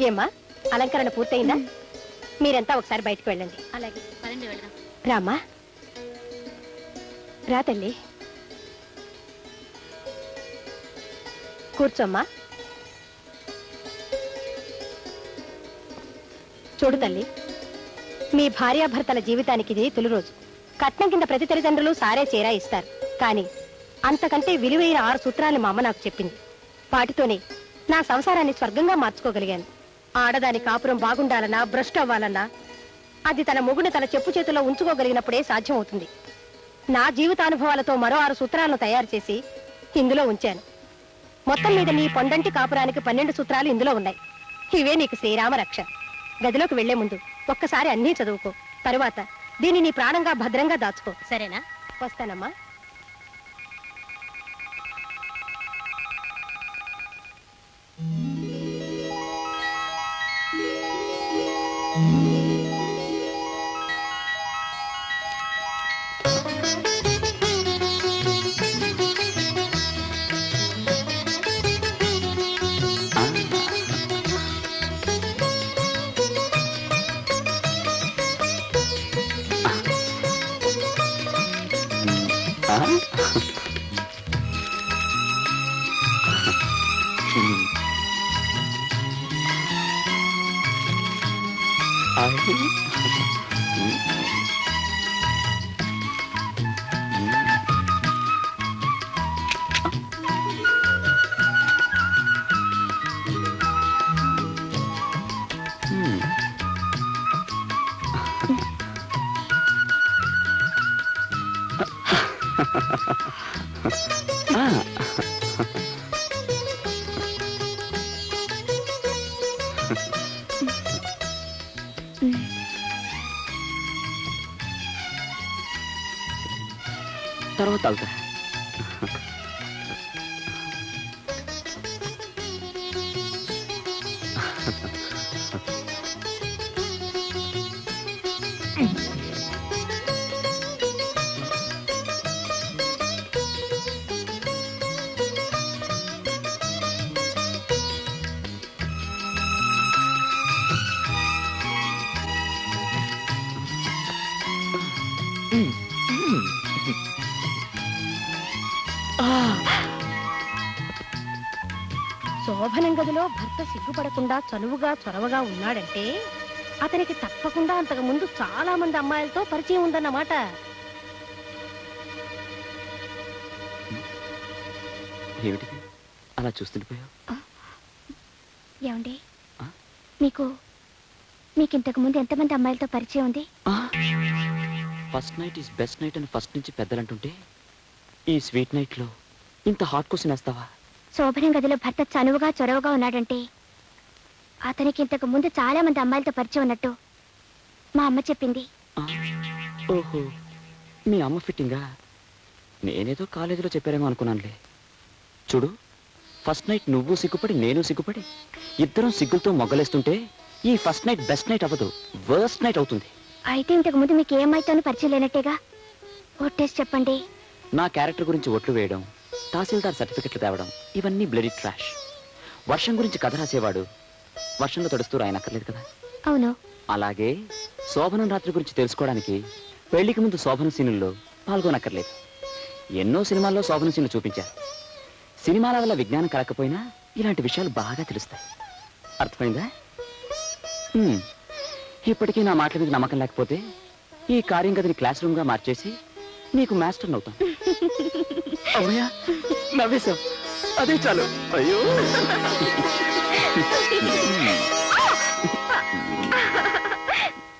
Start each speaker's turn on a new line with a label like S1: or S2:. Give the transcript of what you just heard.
S1: ఏమ్మా? అలంకరణ పూర్తయిందా? మీరంతా ఒకసారి బయటకు వెళ్ళండి.
S2: అలాగే. పదండి వెళదాం.
S1: రామ్మా. రా తల్లి. కూర్చోమ్మా. చూడు తల్లి మీ భార్యాభర్తల జీవితానికి ఇది తొలి రోజు. కట్నం కింద ప్రతి తల్లిదండ్రులు సారే చీరా ఇస్తారు. కానీ అంతకంటే విలువైన ఆరు సూత్రాలు మా అమ్మ నాకు చెప్పింది. వాటితోనే నా సంసారాన్ని స్వర్గంగా మార్చుకోగలిగాను. ఆడదాని కాపురం బాగుండాలన్నా భ్రష్టు అవ్వాలన్నా అది తన మొగుడు తన చెప్పు చేతిలో ఉంచుకోగలిగినప్పుడే సాధ్యమవుతుంది. నా జీవితానుభవాలతో మరో ఆరు సూత్రాలను తయారు చేసి ఇందులో ఉంచాను. మొత్తం మీద నీ పొండంటి కాపురానికి పన్నెండు సూత్రాలు ఇందులో ఉన్నాయి. ఇవే నీకు శ్రీరామ రక్ష. గదిలోకి వెళ్ళే ముందు ఒక్కసారి అన్నీ చదువుకో. తరువాత దీన్ని నీ ప్రాణంగా భద్రంగా దాచుకో.
S2: సరేనా?
S1: వస్తానమ్మా. 아? 음. 아? 哎，嗯。
S3: తర్వాత తాగుతా
S1: శోభనం గదిలో భర్త సిగ్గుపడకుండా చనువుగా చొరవగా ఉన్నాడంటే అతనికి తప్పకుండా అంతకు ముందు చాలా మంది అమ్మాయిలతో పరిచయం ఉందన్నమాట.
S3: ఏమిటిది అలా చూస్తుండిపోయావు
S2: ఏమండి? మీకు మీకు ఇంతకు ముందు ఎంతమంది అమ్మాయిలతో పరిచయం ఉంది?
S3: First night is best night అని ఫస్ట్ నుంచి పెద్దలంటుంటే ఈ స్వీట్ నైట్లో ఇంత హాట్ క్వశ్చన్ వేస్తావా?
S2: శోభనం గదిలో భర్త చనువుగా చొరవగా ఉన్నాడంటే అతనికి ఇంతకు ముందు చాలా మంది అమ్మాయిలతో పరిచయం ఉన్నట్టు మా అమ్మ చెప్పింది.
S3: ఓహో మీ అమ్మ ఫిట్టింగా? నేనేదో కాలేజీలో చెప్పారేమో అనుకున్నానులే. చూడు ఫస్ట్ నైట్ నువ్వు సిగ్గుపడి నేను సిగ్గుపడి ఇద్దరం సిగ్గులతో మొగ్గలేస్తుంటే ఈ ఫస్ట్ నైట్ బెస్ట్ నైట్ అవ్వదు వర్స్ట్ నైట్ అవుతుంది.
S2: అయితే ఇంతకు ముందు మీకు ఏ అమ్మాయితోనూ పరిచయం లేనట్టేగా? ఒట్టేసి చెప్పండి.
S3: నా క్యారెక్టర్ గురించి ఒట్లు వేయడం తహసీల్దార్ సర్టిఫికెట్లు తేవడం ఇవన్నీ బ్లడీ ట్రాష్. వర్షం గురించి కథ రాసేవాడు వర్షంలో తడుస్తూ రాయనక్కర్లేదు కదా.
S2: అవును.
S3: అలాగే శోభనం రాత్రి గురించి తెలుసుకోవడానికి పెళ్ళికి ముందు శోభన సీనుల్లో పాల్గొనక్కర్లేదు. ఎన్నో సినిమాల్లో శోభన సీన్లు చూపించారు. సినిమాల వల్ల విజ్ఞానం కలకపోయినా ఇలాంటి విషయాలు బాగా తెలుస్తాయి. అర్థమైందా. ఇప్పటికీ నా మాటల మీద నమ్మకం లేకపోతే ఈ కార్యం గదిని క్లాస్ రూమ్గా మార్చేసి నీకు మాస్టర్ అవుతాం అవునయా నవ్వేశాం అదే చాలు. అయ్యో.